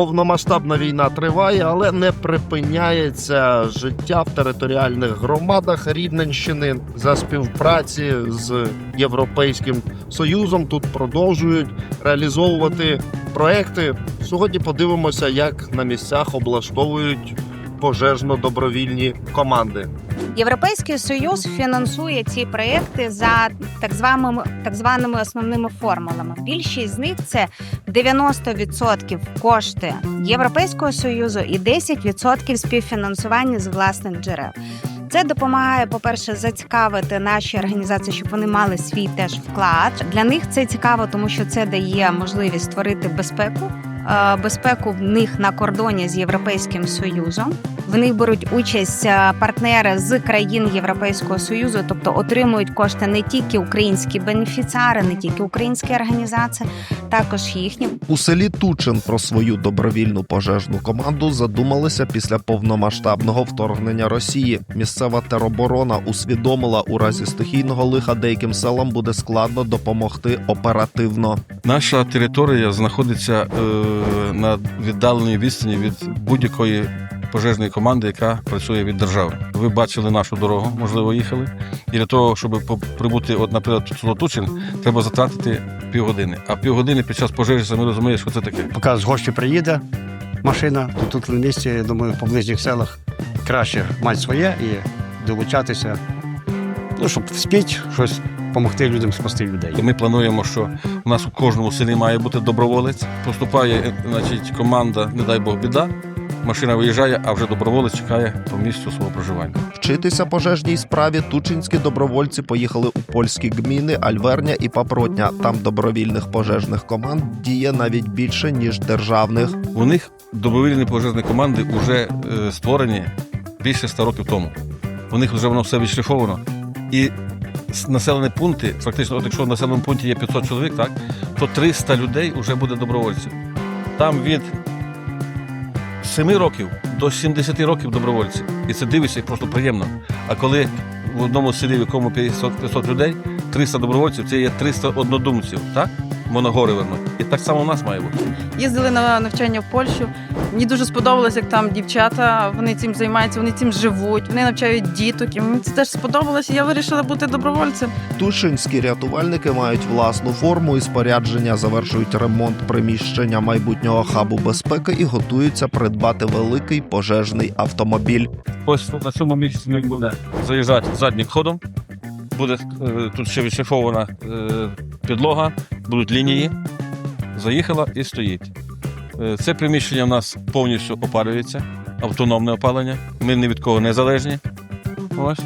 Повномасштабна війна триває, але не припиняється життя в територіальних громадах Рівненщини за співпраці з Європейським Союзом. Тут продовжують реалізовувати проекти. Сьогодні подивимося, як на місцях облаштовують пожежно-добровільні команди. Європейський союз фінансує ці проекти за так званими так званими основними формулами. Більшість з них це 90% кошти Європейського союзу і 10% співфінансування з власних джерел. Це допомагає, по-перше, зацікавити наші організації, щоб вони мали свій теж вклад. Для них це цікаво, тому що це дає можливість створити безпеку. Е, Безпеку в них на кордоні з Європейським Союзом. В них беруть участь е, партнери з країн Європейського Союзу, тобто отримують кошти не тільки українські бенефіціари, не тільки українські організації, також їхні. У селі Тучин про свою добровільну пожежну команду задумалися після повномасштабного вторгнення Росії. Місцева тероборона усвідомила, у разі стихійного лиха деяким селам буде складно допомогти оперативно. Наша територія знаходиться е, на віддаленій відстані від будь-якої пожежної команди, яка працює від держави. Ви бачили нашу дорогу, можливо, їхали. І для того, щоб прибути, от, наприклад, в село Тучин, треба затратити півгодини. А півгодини під час пожежі самі розумієш, що це таке. Поки з гощі приїде машина, то тут в місті, я думаю, по ближніх селах краще мати своє і долучатися, ну, щоб вспіть щось допомогти людям спасти людей. Ми плануємо, що у нас у кожному селі має бути доброволець. Поступає, значить, команда, не дай Бог, біда. Машина виїжджає, а вже доброволець чекає по місцю свого проживання. Вчитися пожежній справі тучинські добровольці поїхали у польські гміни Альверня і Папротня. Там добровільних пожежних команд діє навіть більше ніж державних. У них добровільні пожежні команди вже е, створені більше 100 років тому. У них вже воно все відшліфовано. І населені пункти, фактично, от якщо в населеному пункті є 500 чоловік, так, то 300 людей вже буде добровольців. Там від 7 років до 70 років добровольців. І це дивишся і просто приємно. А коли в одному селі, в якому 500, 500 людей, 300 добровольців, це є 300 однодумців, так? Моногори вернуть. І так само у нас має бути. Їздили на навчання в Польщу. Мені дуже сподобалось, як там дівчата вони цим займаються, вони цим живуть, вони навчають діток. І мені це теж сподобалося. Я вирішила бути добровольцем. Тушинські рятувальники мають власну форму і спорядження, завершують ремонт приміщення майбутнього хабу безпеки і готуються придбати великий пожежний автомобіль. Ось на цьому місці ми буде заїжджати заднім ходом. Буде е, тут ще відшифована е, підлога, будуть лінії. Заїхала і стоїть. Е, це приміщення в нас повністю опалюється, автономне опалення. Ми ні від кого не залежні. Ось,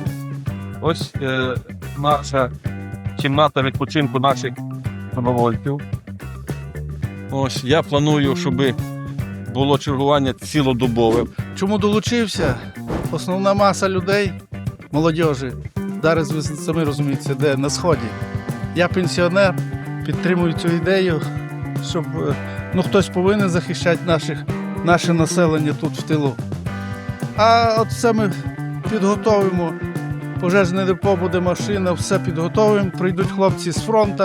ось е, наша кімната відпочинку наших добровольців. Ось я планую, щоб було чергування цілодобове. Чому долучився? Основна маса людей, молодіжі, зараз ви самі розумієте, де на сході. Я пенсіонер, підтримую цю ідею, щоб е, ну, хтось повинен захищати наших, наше населення тут в тилу. А от це ми підготовимо. Пожежне депо буде машина, все підготовимо, прийдуть хлопці з фронту.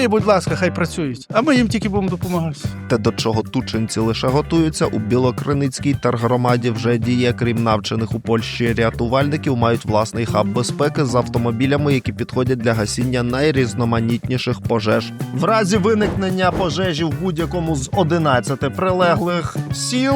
І, будь ласка, хай працюють. А ми їм тільки будемо допомагати. Те, до чого тучинці лише готуються, у Білокриницькій тергромаді вже діє, крім навчених у Польщі рятувальників, мають власний хаб безпеки з автомобілями, які підходять для гасіння найрізноманітніших пожеж. В разі виникнення пожежі в будь-якому з 11 прилеглих сіл.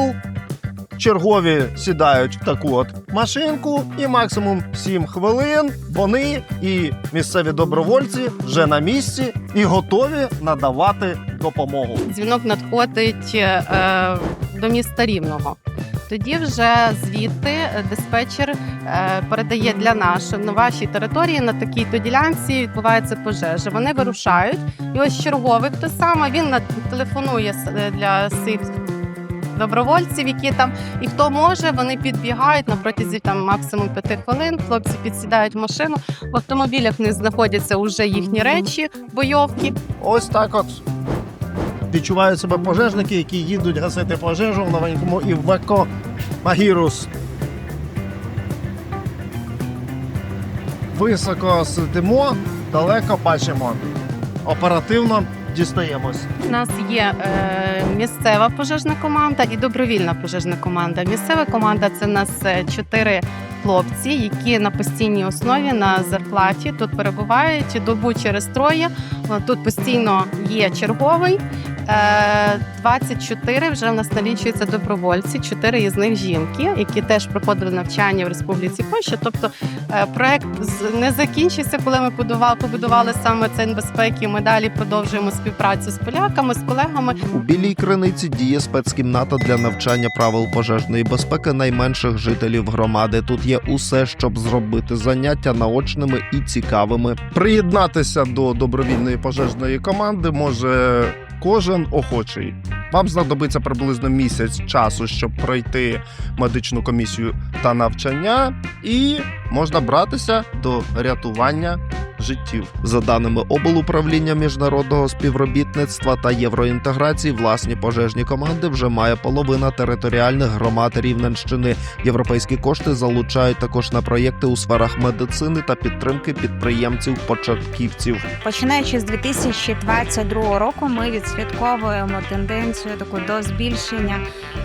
Чергові сідають в таку от машинку, і максимум 7 хвилин вони і місцеві добровольці вже на місці і готові надавати допомогу. дзвінок надходить е, до міста Рівного. Тоді вже звідти диспетчер е, передає для нас, на вашій території на такій-то ділянці відбувається пожежа. Вони вирушають, і ось черговий хто саме він телефонує е, для цих добровольців, які там і хто може, вони підбігають на протязі там максимум п'яти хвилин. Хлопці підсідають в машину. В автомобілях не знаходяться вже їхні речі, бойовки. Ось так от відчувають себе пожежники, які їдуть гасити пожежу в новенькому Івеко Магірус. Високо сидимо, далеко бачимо. Оперативно дістаємось. У нас є е, місцева пожежна команда і добровільна пожежна команда. Місцева команда це у нас е, чотири хлопці, які на постійній основі на зарплаті тут перебувають добу через троє. Тут постійно є черговий. Е, 24 вже в нас налічуються добровольці, 4 із них жінки, які теж проходили навчання в Республіці Польща. Тобто е, проект не закінчився, коли ми побудували, побудували саме центр безпеки. Ми далі продовжуємо співпрацю з поляками, з колегами. У білій криниці діє спецкімната для навчання правил пожежної безпеки найменших жителів громади. Тут є усе, щоб зробити заняття наочними і цікавими. Приєднатися до добровільної пожежної команди може кожен охочий. Вам знадобиться приблизно місяць часу, щоб пройти медичну комісію та навчання, і можна братися до рятування життів. За даними облуправління міжнародного співробітництва та євроінтеграції, власні пожежні команди вже має половина територіальних громад Рівненщини. Європейські кошти залучають також на проєкти у сферах медицини та підтримки підприємців-початківців. Починаючи з 2022 року, ми відслідковуємо тенденцію таку до збільшення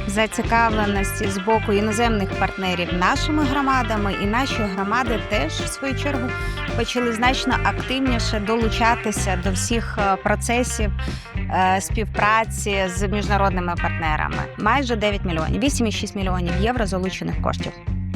зацікавленості з боку іноземних партнерів нашими громадами, і наші громади теж в свою чергу почали значно активніше долучатися до всіх е, процесів е, співпраці з міжнародними партнерами. Майже 9 мільйонів, 8,6 мільйонів євро залучених коштів.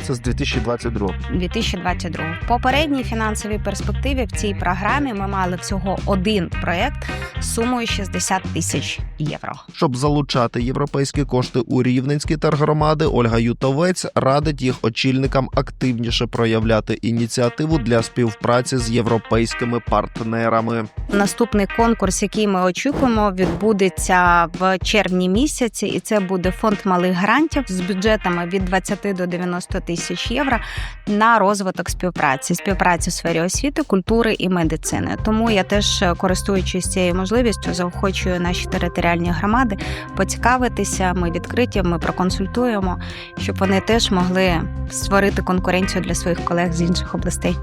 Це з 2022 2022. В попередній фінансовій перспективі в цій програмі ми мали всього один проект з сумою 60 тисяч євро. Щоб залучати європейські кошти у рівненські тергромади, Ольга Ютовець радить їх очільникам активніше проявляти ініціативу для співпраці з європейськими партнерами. Наступний конкурс, який ми очікуємо, відбудеться в червні місяці, і це буде фонд малих грантів з бюджетами від 20 до 90 тисяч євро на розвиток співпраці, співпраці в сфері освіти, культури і медицини. Тому я теж е, користуючись цією можливістю, заохочую наші територіальні громади поцікавитися. Ми відкриті, ми проконсультуємо, щоб вони теж могли створити конкуренцію для своїх колег з інших областей.